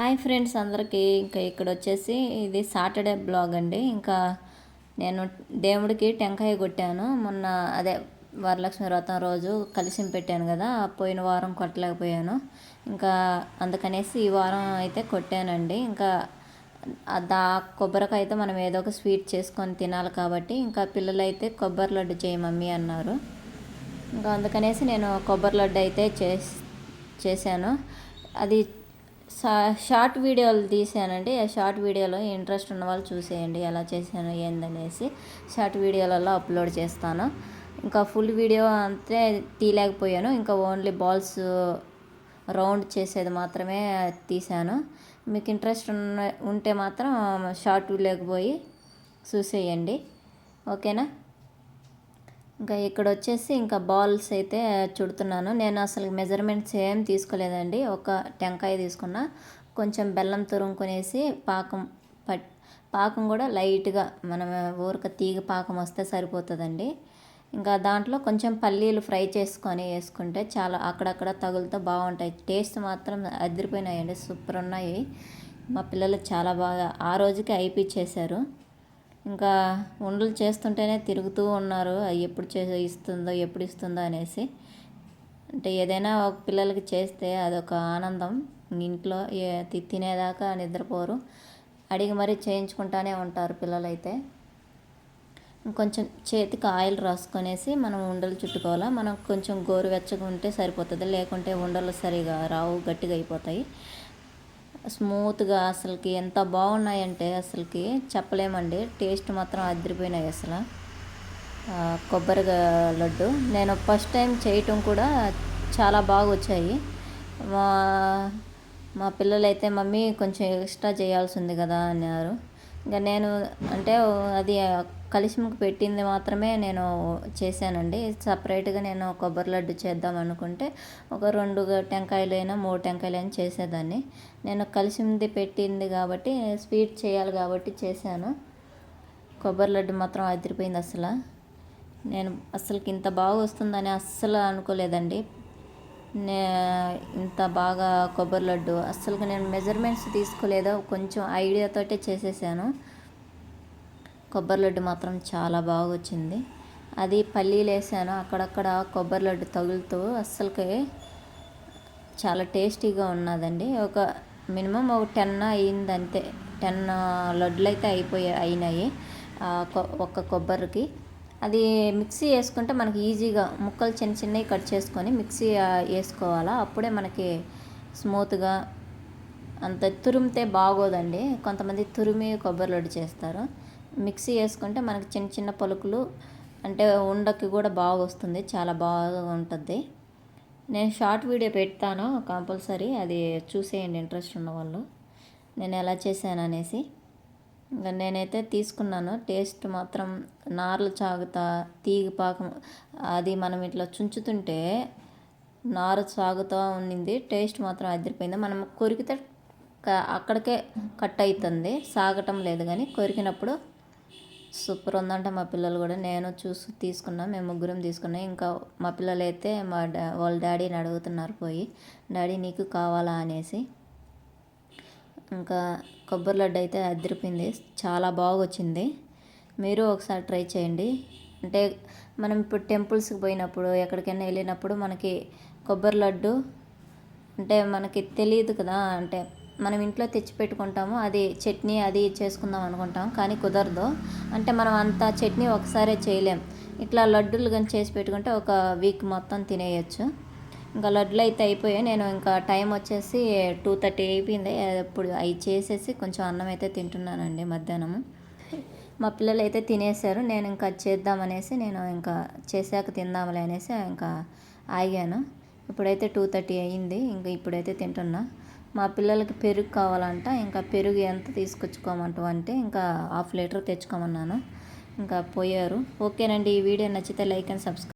Hi friends అందరికీ. ఇంకా ఇక్కడ వచ్చేసి ఇది సాటర్డే బ్లాగ్ అండి. ఇంకా నేను దేవుడికి టెంకాయ కొట్టాను. మొన్న అదే వరలక్ష్మి వ్రతం రోజు కలిసి పెట్టాను కదా పోయిన వారం కొట్టలేకపోయాను. ఇంకా అందుకనేసి ఈ వారం అయితే కొట్టానండి. ఇంకా దా కొబ్బరికాయ అయితే మనం ఏదో ఒక స్వీట్ చేసుకొని తినాలి కాబట్టి ఇంకా పిల్లలు అయితే కొబ్బరి లడ్డు చేయి మమ్మీ అన్నారు. ఇంకా అందుకనేసి నేను కొబ్బరి లడ్డు అయితే చేశాను. అది షార్ట్ వీడియోలు తీసానండి ఆ షార్ట్ వీడియోలో ఇంట్రెస్ట్ ఉన్న వాళ్ళు చూసేయండి ఎలా చేశాను ఏందనేసి షార్ట్ వీడియోలలో అప్లోడ్ చేస్తాను. ఇంకా ఫుల్ వీడియో అంతే తీయలేకపోయాను. ఇంకా ఓన్లీ బాల్స్ రౌండ్ చేసేది మాత్రమే తీశాను. మీకు ఇంట్రెస్ట్ ఉన్న ఉంటే మాత్రం షార్ట్ లేకపోయి చూసేయండి. ఓకేనా? ఇంకా ఇక్కడ వచ్చేసి ఇంకా బాల్స్ అయితే చుడుతున్నాను. నేను అసలు మెజర్మెంట్స్ ఏం తీసుకోలేదండి. ఒక టెంకాయ తీసుకున్న. కొంచెం బెల్లం తురుముకునేసి పాకం పట్ పాకం కూడా లైట్గా మనం ఊరక తీగ పాకం వస్తే సరిపోతుందండి. ఇంకా దాంట్లో కొంచెం పల్లీలు ఫ్రై చేసుకొని వేసుకుంటే చాలా అక్కడక్కడ తగులుతో బాగుంటాయి. టేస్ట్ మాత్రం అదిరిపోయినాయండి. సూపర్ ఉన్నాయి మా పిల్లలు చాలా బాగా ఆ రోజుకి అయిపించేశారు ఇంకా ఉండలు చేస్తుంటేనే తిరుగుతూ ఉన్నారు. అది ఎప్పుడు చే ఇస్తుందో ఎప్పుడు ఇస్తుందో అనేసి. అంటే ఏదైనా ఒక పిల్లలకి చేస్తే అదొక ఆనందం. ఇంట్లో తినేదాకా నిద్రపోరు. అడిగి మరీ చేయించుకుంటానే ఉంటారు పిల్లలైతే. కొంచెం చేతికి ఆయిల్ రాసుకొనేసి మనం ఉండలు చుట్టుకోవాలా. మనం కొంచెం గోరువెచ్చగా ఉంటే సరిపోతుంది. లేకుంటే ఉండలు సరిగా రావు గట్టిగా అయిపోతాయి. స్మూత్గా అసలుకి ఎంత బాగున్నాయంటే అసలుకి చెప్పలేమండి. టేస్ట్ మాత్రం అదిరిపోయినాయి అసలు. కొబ్బరి లడ్డు. నేను ఫస్ట్ టైం చేయటం కూడా చాలా బాగా వచ్చాయి మా మా పిల్లలైతే మమ్మీ కొంచెం ఎక్స్ట్రా చేయాల్సి ఉంది కదా అన్నారు. ఇంకా నేను అంటే అది కలిసిముకు పెట్టింది మాత్రమే నేను చేశానండి. సపరేట్గా నేను కొబ్బరి లడ్డు చేద్దాం అనుకుంటే ఒక రెండు టెంకాయలైనా మూడు టెంకాయలైనా చేసేదాన్ని. నేను కలిసింది పెట్టింది కాబట్టి స్వీట్ చేయాలి కాబట్టి చేశాను. కొబ్బరి లడ్డు మాత్రం అదిరిపోయింది అసలు. నేను అసలుకి ఇంత బాగా వస్తుందని అస్సలు అనుకోలేదండి. ఇంత బాగా కొబ్బరి లడ్డు. అస్సలు నేను మెజర్మెంట్స్ తీసుకోలేదో కొంచెం ఐడియాతోటే చేసేసాను. కొబ్బరి లడ్డు మాత్రం చాలా బాగా వచ్చింది అది పల్లీలు వేసాను అక్కడక్కడ కొబ్బరి లడ్డు తగులుతూ అస్సలకి చాలా టేస్టీగా ఉన్నదండి. ఒక మినిమం ఒక టెన్ అయింది అంతే టెన్ లడ్లు అయితే అయిపోయాయి అయినాయి ఒక కొబ్బరికి. అది మిక్సీ వేసుకుంటే మనకి ఈజీగా ముక్కలు చిన్న చిన్నవి కట్ చేసుకొని మిక్సీ వేసుకోవాలా? అప్పుడే మనకి స్మూత్గా అంత తురిమితే బాగోదండి. కొంతమంది తురిమి కొబ్బరి లడ్డు చేస్తారు. మిక్సీ వేసుకుంటే మనకి చిన్న చిన్న పలుకులు అంటే ఉండకి కూడా బాగా వస్తుంది చాలా బాగా ఉంటుంది నేను షార్ట్ వీడియో పెడతాను కంపల్సరీ. అది చూసేయండి ఇంట్రెస్ట్ ఉన్న వాళ్ళు నేను ఎలా చేశాను అనేసి నేనైతే తీసుకున్నాను. టేస్ట్ మాత్రం నార్లు చాగుతా తీగ పాకం అది మనం ఇట్లా చుంచుతుంటే నారు సాగుతూ ఉండింది. టేస్ట్ మాత్రం అదిరిపోయింది. మనం కొరికితే అక్కడికే కట్ అవుతుంది సాగటం లేదు కానీ కొరికినప్పుడు సూపర్ ఉందంట మా పిల్లలు కూడా. నేను చూసి తీసుకున్నాం మేము ముగ్గురం తీసుకున్నాం. ఇంకా మా పిల్లలు అయితే మా డా వాళ్ళ డాడీని అడుగుతున్నారు పోయి డాడీ నీకు కావాలా? అనేసి. ఇంకా కొబ్బరి లడ్డు అయితే అదిరిపోయింది. చాలా బాగా వచ్చింది మీరు ఒకసారి ట్రై చేయండి. అంటే మనం ఇప్పుడు టెంపుల్స్కి పోయినప్పుడు ఎక్కడికైనా వెళ్ళినప్పుడు మనకి కొబ్బరి లడ్డు అంటే మనకి తెలియదు కదా. అంటే మనం ఇంట్లో తెచ్చి పెట్టుకుంటాము అది చట్నీ అది చేసుకుందాం అనుకుంటాం కానీ కుదరదు. అంటే మనం అంత చట్నీ ఒకసారే చేయలేం. ఇట్లా లడ్డూలు కానీ చేసి పెట్టుకుంటే ఒక వీక్ మొత్తం తినేయచ్చు. ఇంకా లడ్లు అయితే అయిపోయాయి. నేను ఇంకా టైం వచ్చేసి టూ థర్టీ అయిపోయింది. ఇప్పుడు అవి చేసేసి కొంచెం అన్నం అయితే తింటున్నానండి మధ్యాహ్నము. మా పిల్లలు అయితే తినేశారు. నేను ఇంకా చేద్దామనేసి నేను ఇంకా చేశాక తిందాంలే అనేసి ఇంకా ఆగాను. ఇప్పుడైతే టూ థర్టీ అయ్యింది ఇంకా ఇప్పుడైతే తింటున్నా. మా పిల్లలకి పెరుగు కావాలంట. ఇంకా పెరుగు ఎంత తీసుకొచ్చుకోమంటావు అంటే ఇంకా హాఫ్ లీటర్ తెచ్చుకోమన్నాను. ఇంకా పోయారు. ఓకేనండి. ఈ వీడియో నచ్చితే లైక్ అండ్ సబ్స్క్రైబ్